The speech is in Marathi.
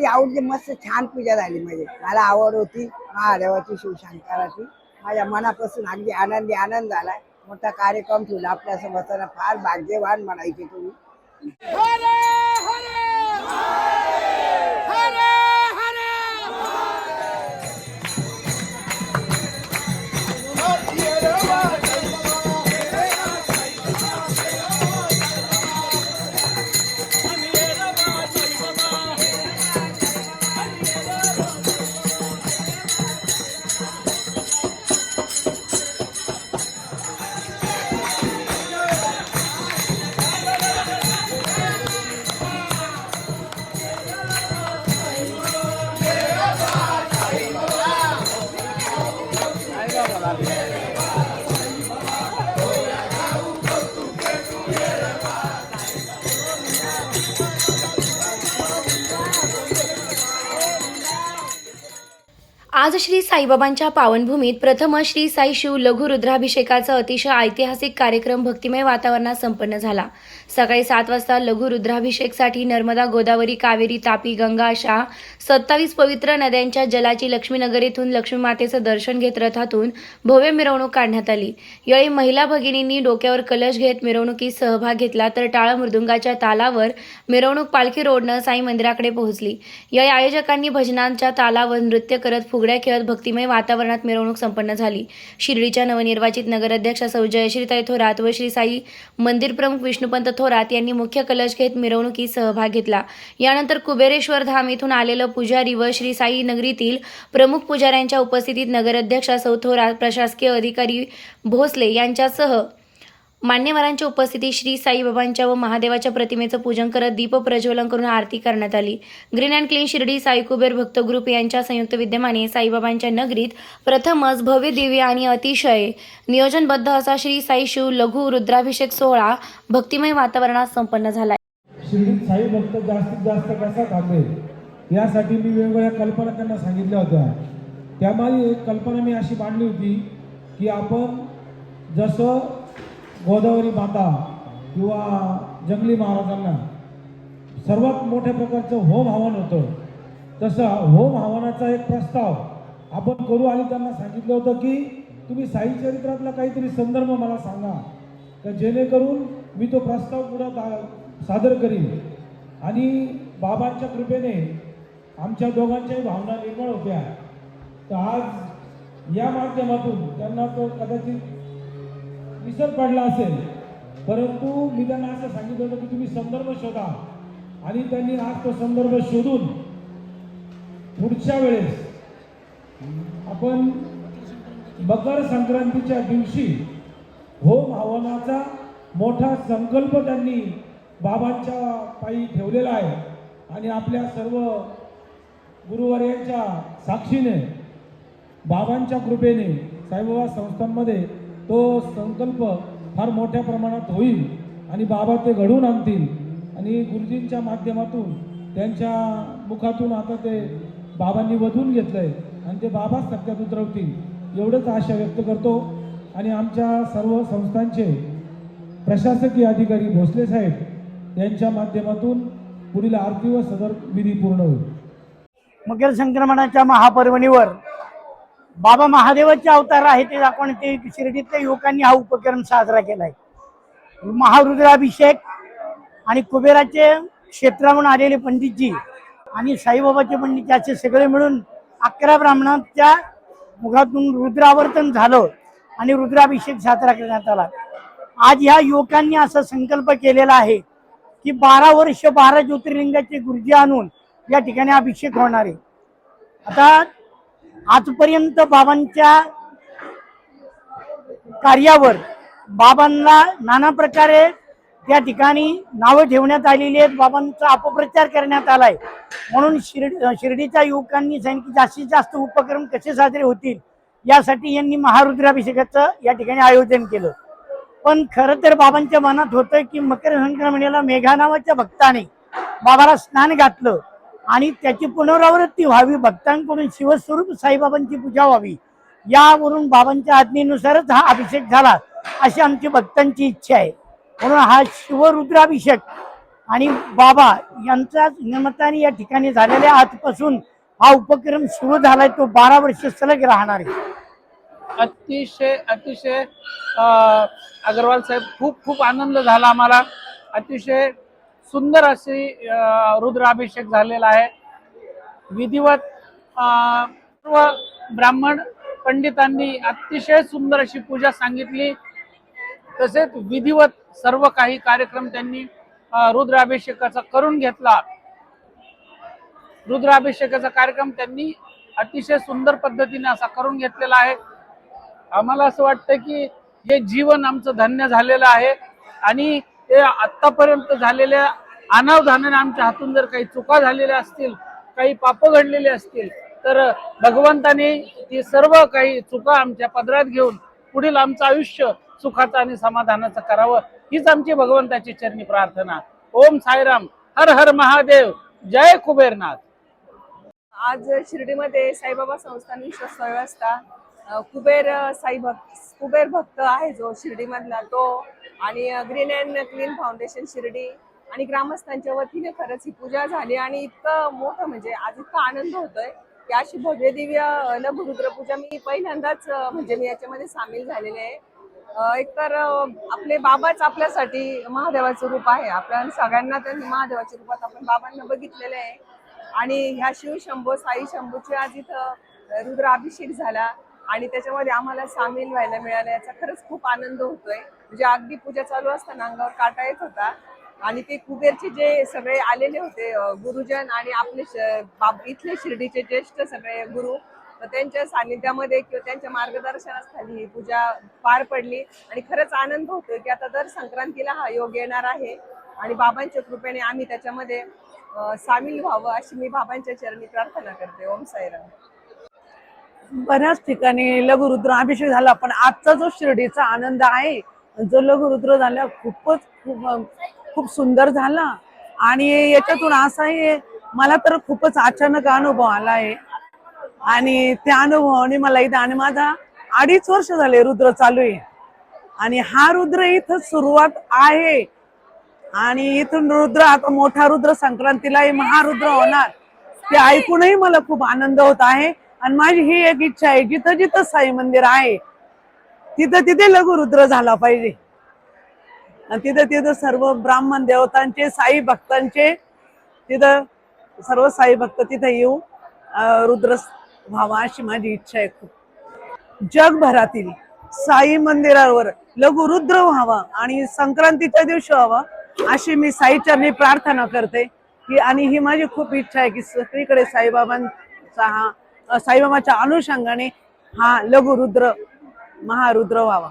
ती आवडली मस्त छान पूजा झाली म्हणजे मला आवड होती महादेवाची शिवशंकराची. माझ्या मनापासून अगदी आनंदी आनंद झालाय. मोठा कार्यक्रम ठेवला आपल्यासोबत फार भाग्यवान म्हणायचे तुम्ही. आज श्री साईबाबांच्या पावनभूमीत प्रथम श्री साई शिव लघु रुद्राभिषेकाचा अतिशय ऐतिहासिक कार्यक्रम भक्तिमय वातावरणात संपन्न झाला. सकाळी सात वाजता लघु रुद्राभिषेकसाठी नर्मदा गोदावरी कावेरी तापी गंगा अशा सत्तावीस पवित्र नद्यांच्या जलाची लक्ष्मीनगर येथून लक्ष्मी मातेचं दर्शन घेत रथातून भव्य मिरवणूक काढण्यात आली. यावेळी महिला भगिनींनी डोक्यावर कलश घेत मिरवणुकीत सहभाग घेतला तर टाळ मृदुंगाच्या तालावर मिरवणूक पालखी रोडनं साई मंदिराकडे पोहोचली. यावेळी आयोजकांनी भजनांच्या तालावर नृत्य करत फुगड्या खेळत भक्तिमय वातावरणात मिरवणूक संपन्न झाली. शिर्डीच्या नवनिर्वाचित नगराध्यक्षा सौ. जयश्रीताई थोरात व श्री साई मंदिर प्रमुख विष्णुपंत थोरात यांनी मुख्य कलश घेत मिरवणुकीत सहभाग घेतला. यानंतर कुबेरेश्वर धाम येथून आलेलं पुजारी व श्री साई नगरीतील प्रमुख पुजाऱ्यांच्या उपस्थितीत नगराध्यक्षा सौ. थोरात प्रशासकीय अधिकारी भोसले यांच्यासह मान्यवरांच्या उपस्थितीत श्री साईबाबांच्या व महादेवाच्या प्रतिमेचं पूजन करत दीप प्रज्वलन करून आरती करण्यात आली. Green and clean Shirdi Sai Kuber भक्त ग्रुप यांच्या संयुक्त विद्यमाने साईबाबांच्या नगरीत प्रथमच भव्य दिव्य आणि अतिशय नियोजनबद्ध असा श्री साई शिव लघु रुद्राभिषेक सोहळा भक्तिमय वातावरणात संपन्न झाला. शिर्डीत साई भक्त जास्तीत जास्त कसा थांबेल? यासाठी मी वेगवेगळ्या कल्पना त्यांना सांगितल्या होत्या. त्यामध्ये एक कल्पना मी अशी मांडली होती की आपण जसं गोदावरी माता किंवा जंगली महाराजांना सर्वात मोठ्या प्रकारचं होम हवन होतं. तसं होम हवनाचा एक प्रस्ताव आपण करू आणि त्यांना सांगितलं होतं की तुम्ही साई चरित्रातला काहीतरी संदर्भ मला सांगा. तर जेणेकरून मी तो प्रस्ताव पुढं दा- सादर करीन. आणि बाबांच्या कृपेने आमच्या दोघांच्याही भावना निर्माण होत्या. तर आज या माध्यमातून त्यांना तो कदाचित विसर पडला असेल. परंतु मी त्यांना असं सांगितलं होतं की तुम्ही संदर्भ शोधा. आणि त्यांनी आज तो संदर्भ शोधून पुढच्या वेळेस आपण मकर संक्रांतीच्या दिवशी होम हवनाचा मोठा संकल्प त्यांनी बाबांच्या पायी ठेवलेला आहे. आणि आपल्या सर्व गुरुवर्यांच्या साक्षीने बाबांच्या कृपेने साईबाबा संस्थांमध्ये तो संकल्प फार मोठ्या प्रमाणात होईल आणि बाबा ते घडवून आणतील. आणि गुरुजींच्या माध्यमातून त्यांच्या मुखातून आता ते बाबांनी वधून घेतलंय आणि ते बाबाच सत्यात उतरवतील. एवढंच आशा व्यक्त करतो. आणि आमच्या सर्व संस्थांचे प्रशासकीय अधिकारी भोसले साहेब यांच्या माध्यमातून पुढील आरती व सदर विधी पूर्ण होईल. मकर संक्रमणाच्या महापर्वणीवर बाबा महादेवाचे अवतार आहे ते दाखवून ते शिर्डीतल्या युवकांनी हा उपक्रम साजरा केलाय. महारुद्राभिषेक आणि कुबेराचे क्षेत्राहून आलेले पंडितजी आणि साईबाबाचे पंडितजी असे सगळे मिळून अकरा ब्राह्मणांच्या मुखातून रुद्रावर्तन झालं आणि रुद्राभिषेक साजरा करण्यात आला. आज ह्या युवकांनी असा संकल्प केलेला आहे की बारा वर्ष बारा ज्योतिर्लिंगाचे गुरुजी आणून या ठिकाणी अभिषेक होणार आहे. आता आजपर्यंत बाबांच्या कार्यावर बाबांना नाना प्रकारे त्या ठिकाणी नावं ठेवण्यात आलेली आहेत. बाबांचा अपप्रचार करण्यात आलाय. म्हणून शिर्डी शिर्डीच्या युवकांनी सांगितलं की जास्तीत जास्त उपक्रम कसे साजरे होतील यासाठी यांनी महारुद्राभिषेकाचं या ठिकाणी आयोजन केलं. पण खरं तर बाबांच्या मनात होतं की मकर संक्रमणेला मेघा नावाच्या भक्ताने बाबाला स्नान घातलं. आणि त्याची पुनरावृत्ती व्हावी भक्तांकडून शिवस्वरूप साईबाबांची पूजा व्हावी. यावरून बाबांच्या आज्ञेनुसारच हा अभिषेक झाला अशी आमची भक्तांची इच्छा आहे. म्हणून हा शिवरुद्राभिषेक आणि बाबा यांच्याच निमित्ताने या ठिकाणी झालेल्या आजपासून हा उपक्रम सुरू झालाय तो बारा वर्ष सलग राहणार आहे. अतिशय अतिशय अगरवाल अग्रवाल साहेब खूप खूप आनंद झाला आम्हाला. अतिशय सुंदर अशी रुद्राभिषेक झालेला आहे. विधिवत सर्व ब्राह्मण पंडितांनी अतिशय सुंदर अशी पूजा सांगितली. तसेच विधिवत सर्व काही कार्यक्रम त्यांनी रुद्राभिषेकाचा करून घेतला. रुद्राभिषेकाचा कार्यक्रम त्यांनी अतिशय सुंदर पद्धतीने असा करून घेतलेला आहे. आम्हाला असं वाटतं की हे जीवन आमचं धन्य झालेलं आहे. आणि ते आतापर्यंत झालेल्या अनावधानाने आमच्या हातून जर काही चुका झालेल्या असतील काही पाप घडलेले असतील तर भगवंताने ती सर्व काही चुका आमच्या पदरात घेऊन पुढील आमचं आयुष्य सुखाचं आणि समाधानाचं करावं हीच आमची भगवंताची चरणी प्रार्थना. ओम साईराम हर हर महादेव जय कुबेरनाथ. आज शिर्डीमध्ये साईबाबा संस्थान विश्वस्त कुबेर साई भक्त कुबेर भक्त आहे जो शिर्डीमधला तो आणि green and clean foundation Shirdi आणि ग्रामस्थांच्या वतीने खरंच ही पूजा झाली आणि इतकं मोठं म्हणजे आज इतका आनंद होतोय की अशी भव्य दिव्य नभरुद्र पूजा मी पहिल्यांदाच म्हणजे मी याच्यामध्ये सामील झालेले आहे. एकतर आपले बाबाच आपल्यासाठी महादेवाचं रूप आहे. आपल्या सगळ्यांना त्यांनी महादेवाच्या रूपात आपण बाबांना बघितलेलं आहे. आणि ह्या शिव शंभो साई शंभूचे आज इथं रुद्र अभिषेक झाला. आणि त्याच्यामध्ये आम्हाला सामील व्हायला मिळालं याचा खरंच खूप आनंद होतोय. म्हणजे अगदी पूजा चालू असताना अंगावर काटा येत होता. आणि ते कुबेरचे जे सगळे आलेले होते गुरुजन आणि आपले बाब- इथले शिर्डीचे ज्येष्ठ सगळे गुरु त्यांच्या सानिध्यामध्ये किंवा त्यांच्या मार्गदर्शनाखाली ही पूजा पार पडली. आणि खरंच आनंद होतोय की आता दर संक्रांतीला हा योग येणार आहे. आणि बाबांच्या कृपेने आम्ही त्याच्यामध्ये सामील व्हावं अशी मी बाबांच्या चरणी प्रार्थना करते. ओम साईराम. बऱ्याच ठिकाणी लघुरुद्र अभिषेक झाला पण आजचा जो शिर्डीचा आनंद आहे जो लघुरुद्र झाला खूपच खूप खूप सुंदर झाला. आणि याच्यातून असाही मला तर खूपच अचानक अनुभव आला आहे. आणि त्या अनुभवाने मला इथं आणि माझा अडीच वर्ष झाले रुद्र चालू आहे. आणि हा रुद्र इथं सुरुवात आहे. आणि इथून रुद्र आता मोठा रुद्र संक्रांतीला महारुद्र होणार. ते ऐकूनही मला खूप आनंद होत आहे. आणि माझी ही एक इच्छा आहे जिथं जिथं साई मंदिर आहे तिथं तिथे लघुरुद्र झाला पाहिजे. आणि तिथं तिथं सर्व ब्राह्मण देवतांचे साई भक्तांचे तिथं सर्व साई भक्त तिथं येऊ रुद्र व्हावा अशी माझी इच्छा आहे खूप. जगभरातील साई मंदिरावर लघुरुद्र व्हावा आणि संक्रांतीच्या दिवशी व्हावा अशी मी साईच्या मी प्रार्थना करते. की आणि ही माझी खूप इच्छा आहे की सगळीकडे साईबाबांचा हा साईबाबाच्या अनुषंगाने हा लघुरुद्र महारुद्र व्हावा.